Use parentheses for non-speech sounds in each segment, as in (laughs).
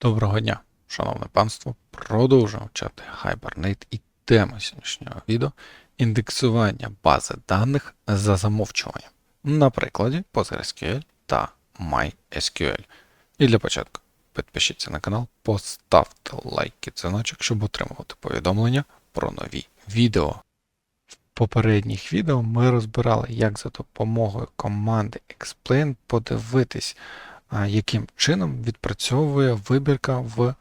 Доброго дня, шановне панство. Продовжуємо вчати Hibernate і тема сьогоднішнього відео індексування бази даних за замовчуванням на прикладі PostgreSQL та MySQL. І для початку підпишіться на канал, поставте лайк і дзвіночок, щоб отримувати повідомлення про нові відео. В попередніх відео ми розбирали, як за допомогою команди explain подивитись, яким чином відпрацьовує вибірка в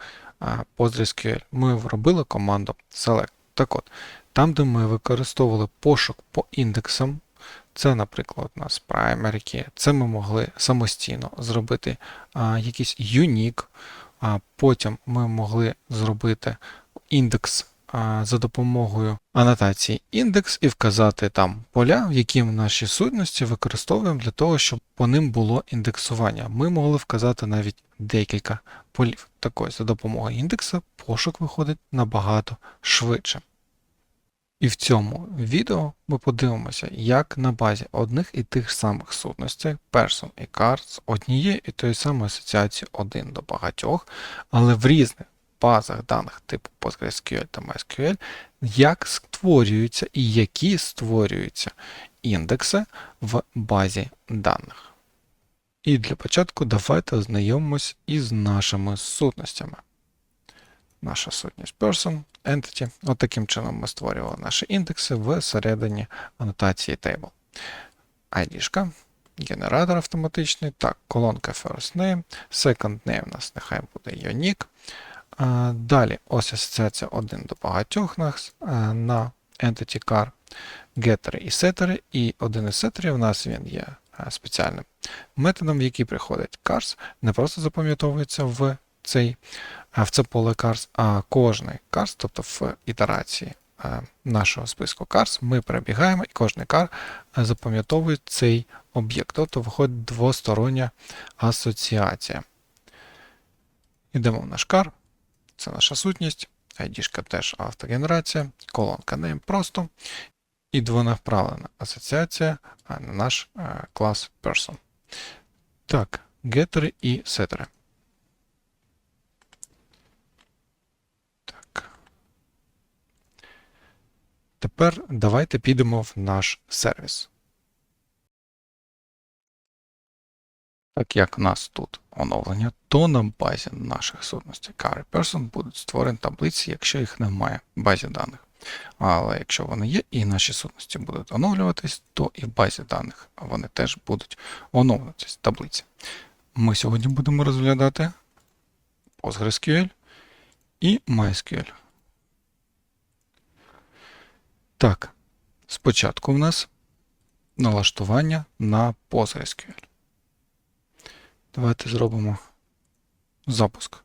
PostgreSQL. Ми робили команду select. Так от, там, де ми використовували пошук по індексам, це, наприклад, у нас key, це ми могли самостійно зробити а, якийсь unique, а потім ми могли зробити індекс за допомогою анотації індекс і вказати там поля, які в нашій сутності використовуємо для того, щоб по ним було індексування. Ми могли вказати навіть декілька полів. Так ось, за допомогою індекса пошук виходить набагато швидше. І в цьому відео ми подивимося, як на базі одних і тих самих сутностей person і car з однієї і тої самої асоціації один до багатьох, але в різних базах даних типу PostgreSQL та MySQL, як створюються і які створюються індекси в базі даних. І для початку давайте ознайомимось із нашими сутностями. Наша сутність person, entity. От таким чином ми створювали наші індекси всередині анотації table. ID, генератор автоматичний. Так, колонка first name, second name у нас нехай буде unique. Далі ось асоціація один до багатьох нас на entity car, гетери і сетери. І один із сетерів у нас він є спеціальним методом, в який приходить cars, не просто запам'ятовується в цей, в це поле cars, а кожний cars, тобто в ітерації нашого списку cars, ми перебігаємо, і кожний car запам'ятовує цей об'єкт. Тобто виходить двостороння асоціація. Йдемо в наш car. Це наша сутність, ID теж автогенерація, колонка name просто і двонаправлена асоціація на наш клас person. Так, гетери і сетери. Так. Тепер давайте підемо в наш сервіс. Так як у нас тут оновлення, то на базі наших сутностей Carry Person будуть створені таблиці, якщо їх немає в базі даних. Але якщо вони є і наші сутності будуть оновлюватись, то і в базі даних вони теж будуть оновлюватись таблиці. Ми сьогодні будемо розглядати PostgreSQL і MySQL. Так, спочатку в нас налаштування на PostgreSQL. Давайте зробимо запуск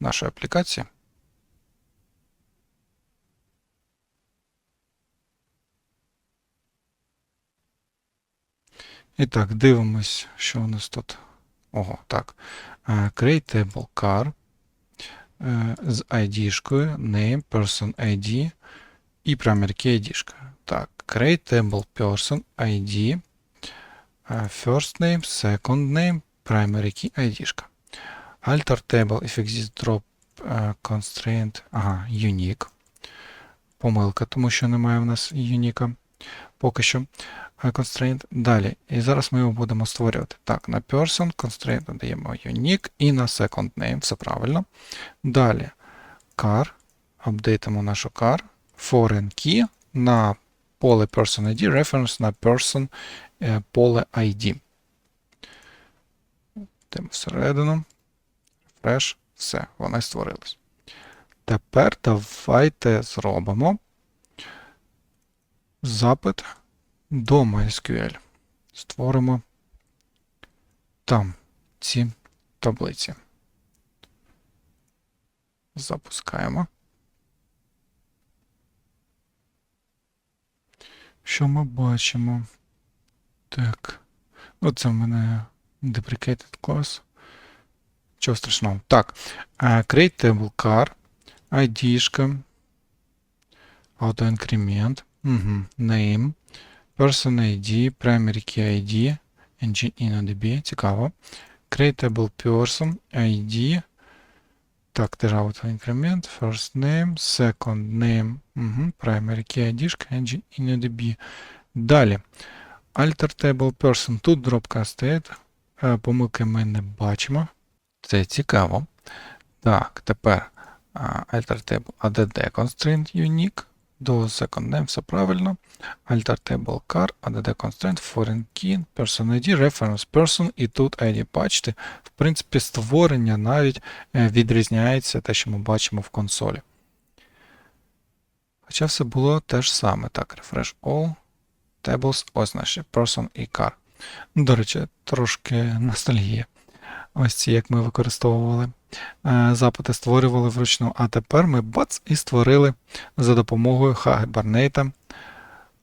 нашої аплікації. І так, дивимось, що у нас тут. Ого, так. Е, Create table car е, з ID-шкою, name, person ID і key ID-шка. Так, create table person ID, е, first name, second name, primary key ID-шка. Alter table if exists drop е, constraint, ага, unique. Помилка, тому що немає в нас unique. Поки що е, constraint. Далі. І зараз ми його будемо створювати. Так, на person constraint додаємо unique і на second name, все правильно. Далі car, апдейтимо нашу car, foreign key на поле person ID, reference на person е, поле ID. Йдемо всередину. Refresh. Все, вони створились. Тепер давайте зробимо запит до MySQL. Створимо там ці таблиці. Запускаємо. Що ми бачимо? Так. Оце в мене deprecated class. Чого страшного? Так. Uh, create table car, ID-шка, autoincrement, угу. name, person ID, primary key ID, engine InnoDB, цікаво. Create table person, ID, Так, теж auto-increment, first name, second name, угу, primary key ID, engine InnoDB. Далі. Alter table person. Тут дробка стоїть. Е, Помилки ми не бачимо. Це цікаво. Так, тепер а, alter table add constraint unique. До second name все правильно. Alter table car, add constraint, foreign key, person ID, reference person і тут ID. Бачите, в принципі, створення навіть е, відрізняється те, що ми бачимо в консолі. Хоча все було те ж саме. Так, refresh all. Tables, ось наші person і car. До речі, трошки ностальгія. Ось ці, як ми використовували. Е, Запити створювали вручну, а тепер ми бац і створили за допомогою Hibernate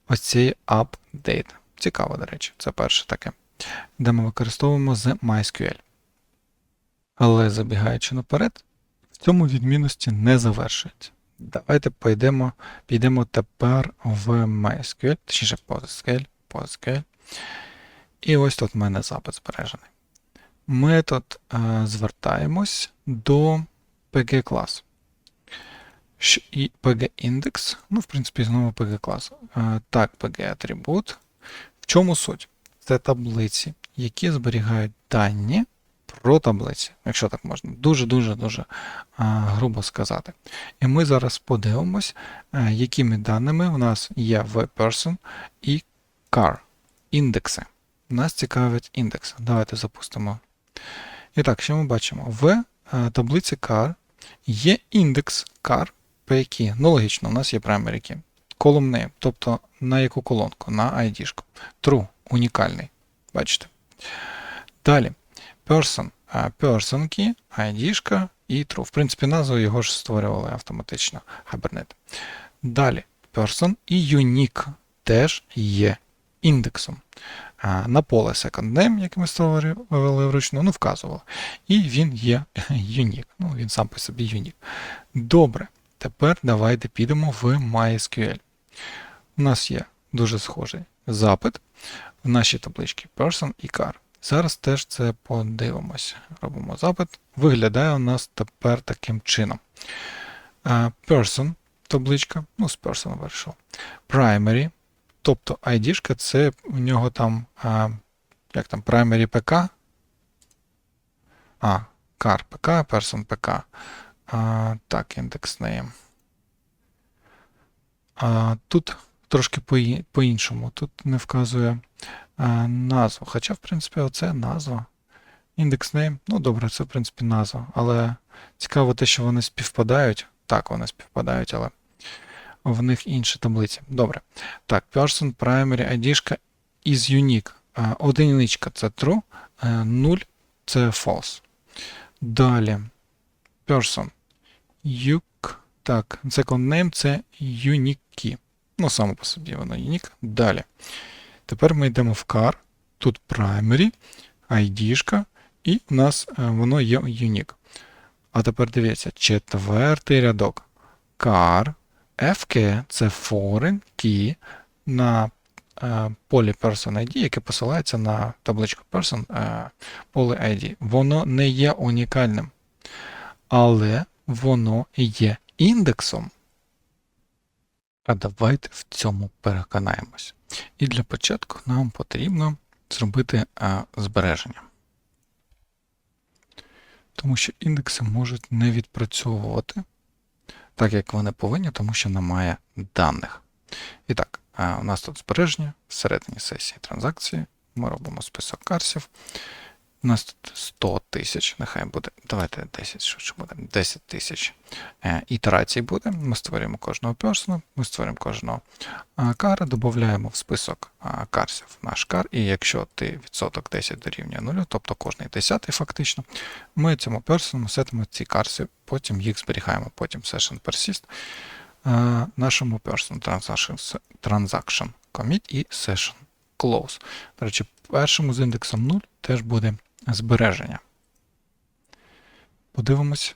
ось цей update. Цікаво, до речі, це перше таке, де ми використовуємо з MySQL. Але забігаючи наперед, в цьому відмінності не завершується. Давайте підемо, підемо тепер в MySQL, точніше PostgreSQL, PostgreSQL. І ось тут в мене запит збережений. Ми тут е, звертаємось до PG класу. Щ- І PG індекс, ну, в принципі, знову PG клас. Е, так, PG атрибут. В чому суть? Це таблиці, які зберігають дані про таблиці, якщо так можна. Дуже-дуже дуже е, грубо сказати. І ми зараз подивимось, якими даними в нас є в person і car індекси. Нас цікавить індекс. Давайте запустимо. І так, що ми бачимо? В е, таблиці car є індекс car по якій. Ну, логічно, у нас є primary. Column name, тобто на яку колонку? На ID. True, унікальний. Бачите? Далі. Person, person key, ID і true. В принципі, назву його ж створювали автоматично Hibernate. Далі. Person і unique теж є індексом. На поле second name, яке ми створювали вручну, ну, вказували. І він є (laughs) unique. Ну, він сам по собі unique. Добре. Тепер давайте підемо в MySQL. У нас є дуже схожий запит в нашій табличці person і car. Зараз теж це подивимося. Робимо запит. Виглядає у нас тепер таким чином. Person табличка, ну, з person вирішив. Primary, тобто ID це у нього там, а, як там, primary PK. А, car PK, person PK. А, Так, індекс name. А, Тут трошки по- по-іншому. Тут не вказує а, назву. Хоча, в принципі, оце назва. Індекс name. Ну, добре, це, в принципі, назва. Але цікаво те, що вони співпадають. Так, вони співпадають, але в них інші таблиці. Добре. Так, person, primary, ID is unique. А, Одиничка це true, 0 це false. Далі. Person. Юк. Так, second name це unique key. Ну, само по собі воно unique. Далі. Тепер ми йдемо в car. Тут primary, ID, і в нас е, воно є unique. А тепер дивіться, четвертий рядок. Car, FK це foreign key на е, полі person ID, яке посилається на табличку person е, поле ID. Воно не є унікальним. Але воно є індексом. А давайте в цьому переконаємось. І для початку нам потрібно зробити а, збереження. Тому що індекси можуть не відпрацьовувати так, як вони повинні, тому що немає даних. І так, у нас тут збереження всередині сесії транзакції. Ми робимо список карсів. У нас тут 100 тисяч, нехай буде. Давайте 10, що буде? 10 тисяч е, ітерацій буде. Ми створюємо кожного персону, ми створюємо кожного е, кара, додаємо в список е, карсів наш кар, і якщо ти відсоток 10 дорівнює 0, тобто кожний 10 фактично, ми цьому персону сетимо ці карси, потім їх зберігаємо, потім session persist нашому person transaction, transaction commit і session close. До речі, першому з індексом 0 теж буде збереження. Подивимось.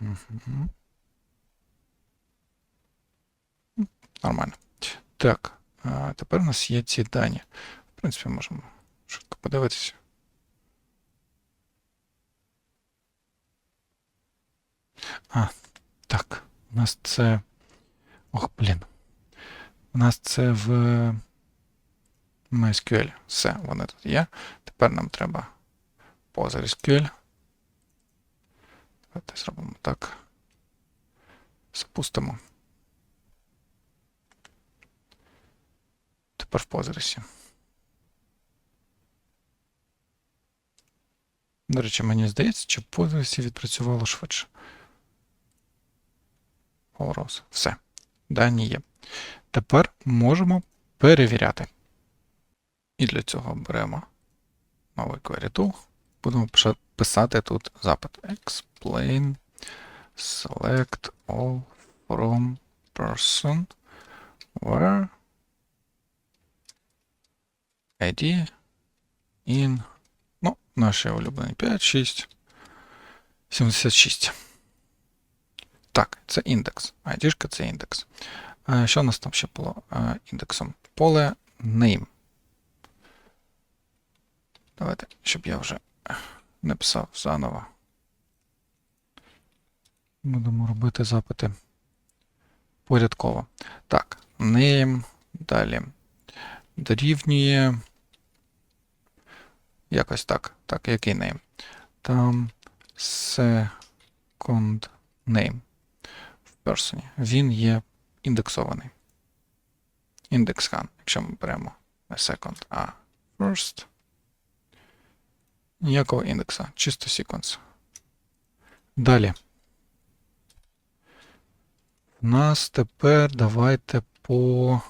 Угу. Нормально. Так, тепер у нас є ці дані. В принципі, можемо швидко подивитися. А, так, у нас це. Ох, блін. У нас це в. MySQL. Все, вони тут є. Тепер нам треба PostgreSQL. Давайте зробимо так. Запустимо. Тепер в Postgres. До речі, мені здається, чи в Postgres відпрацювало швидше. All Все. Дані є. Тепер можемо перевіряти. І для цього беремо новий query tool. Будемо писати тут запит explain select all from person where ID in ну, наші улюблені 5, 6, 76. Так, це індекс. ID це індекс. Е, Що у нас там ще було е, індексом? Поле name. Давайте, щоб я вже не писав заново. Будемо робити запити порядково. Так, name, далі. Дорівнює. Якось так. Так, який name? Там second name в персоні. Він є індексований. Індекс хан, якщо ми беремо не second, а first. Ніякого індекса, чисто sequence. Далі. У нас тепер давайте по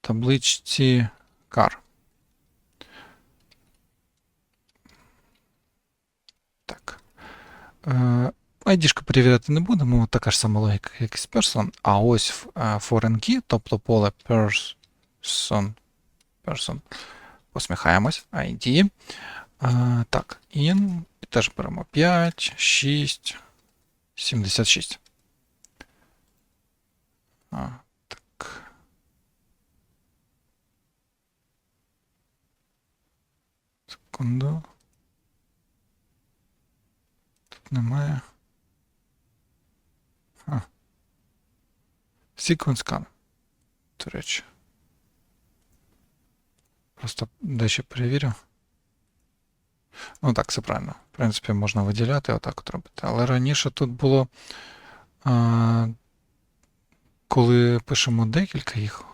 табличці car. Так. Е, ID-шку перевіряти не будемо, така ж сама логіка, як і з person. А ось е, foreign key, тобто поле person, person, посміхаємось, ID. Е, так, in, і теж беремо 5, 6, 76. А, так. Секунду. Тут немає. А. Sequence scan. До речі. Просто дещо перевірю. Ну так, все правильно. В принципі, можна виділяти, отак от робити. Але раніше тут було, а, коли пишемо декілька їх.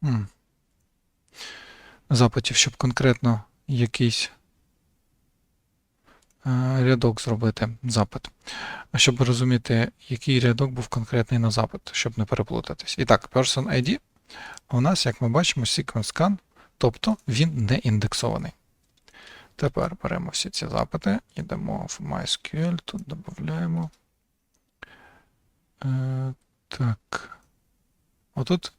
Хм. Запитів, щоб конкретно якийсь рядок зробити запит. А щоб розуміти, який рядок був конкретний на запит, щоб не переплутатись. І так, person ID у нас, як ми бачимо, sequence scan, тобто він не індексований. Тепер беремо всі ці запити, йдемо в MySQL, тут додаємо. Е, так. Отут.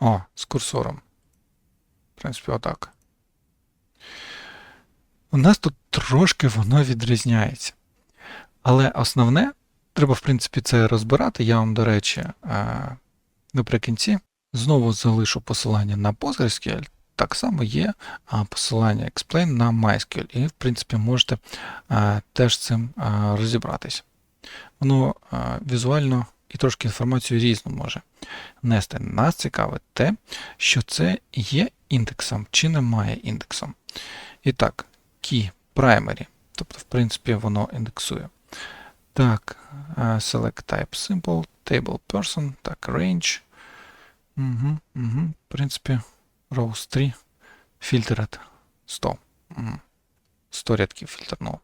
О, з курсором. В принципі, отак. У нас тут трошки воно відрізняється. Але основне, треба, в принципі, це розбирати. Я вам, до речі, е, наприкінці знову залишу посилання на PostgreSQL. Так само є посилання Explain на MySQL, і, в принципі, можете теж цим а, розібратися. Воно візуально і трошки інформацію різну може нести. Нас цікавить те, що це є індексом чи немає індексом. І так, key primary, тобто, в принципі, воно індексує. Так, select type simple, table person, так, range. Угу, угу, В принципі, rows 3, filtered 100. Угу. 100 рядків фільтрнуло.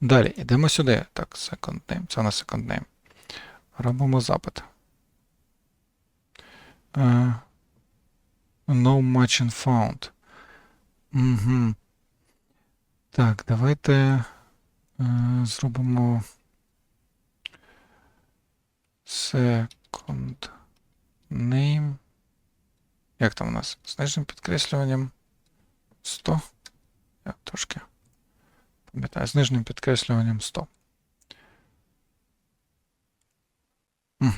Далі йдемо сюди. Так, second name. Це на second name. Робимо запит. Uh, no matching found. Угу. Так, давайте uh, зробимо second name. Як там у нас? З нижнім підкреслюванням 100. Я трошки пам'ятаю, з нижнім підкреслюванням 100. Угу.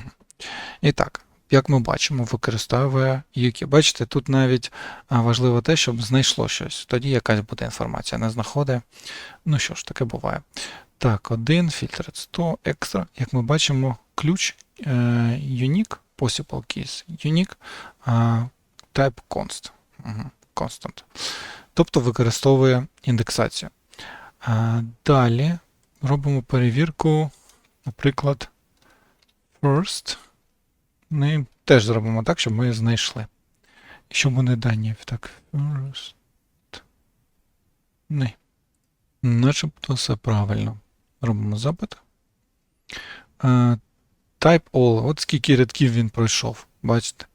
І так, як ми бачимо, використовує Юкі. Бачите, тут навіть важливо те, щоб знайшло щось. Тоді якась буде інформація. Не знаходить. Ну що ж, таке буває. Так, один, фільтр 100, екстра. Як ми бачимо, ключ unique, possible keys, unique, а, type const. Constant. Тобто використовує індексацію. Далі робимо перевірку, наприклад, first. Name теж зробимо так, щоб ми знайшли. І щоб вони дані. Так, first. Name. Начебто все правильно. Робимо запит. Type all. От скільки рядків він пройшов. Бачите?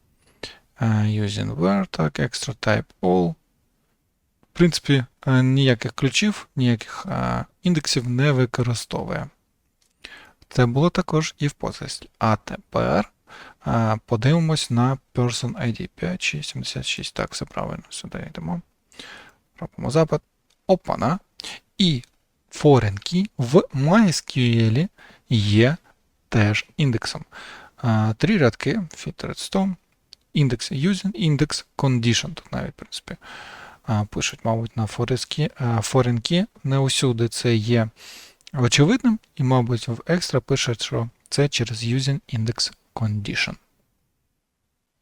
Е, Using where, так, extra type all. В принципі, е, ніяких ключів, ніяких е, індексів не використовує. Це було також і в Postgres. А тепер подивимось на Person ID 5676. Так, все правильно. Сюди йдемо. Робимо запит. Опана. І foreign key в MySQL є теж індексом. Три рядки, filter 100, індекс using, індекс condition. Тут навіть, в принципі, пишуть, мабуть, на key не усюди це є очевидним, і, мабуть, в екстра пишуть, що це через using index condition.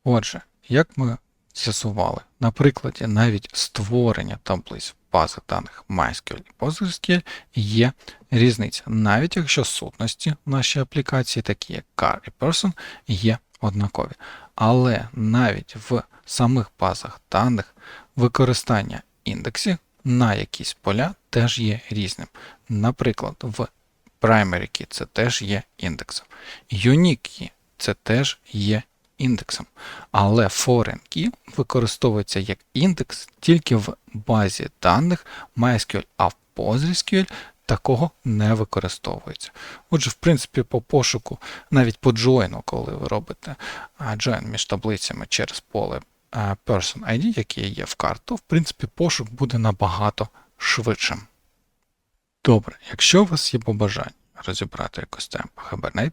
Отже, як ми з'ясували, на прикладі навіть створення таблиць бази даних MySQL і PostgreSQL є різниця, навіть якщо сутності в нашій аплікації, такі як car і person, є однакові. Але навіть в самих базах даних використання індексів на якісь поля теж є різним. Наприклад, в primary key це теж є індексом. Unique key це теж є індексом. Але foreign key використовується як індекс тільки в базі даних MySQL, а в PostgreSQL такого не використовується. Отже, в принципі, по пошуку, навіть по join, коли ви робите join між таблицями через поле Person ID, яке є в карту, в принципі, пошук буде набагато швидшим. Добре, якщо у вас є побажання розібрати якось тему Hibernate,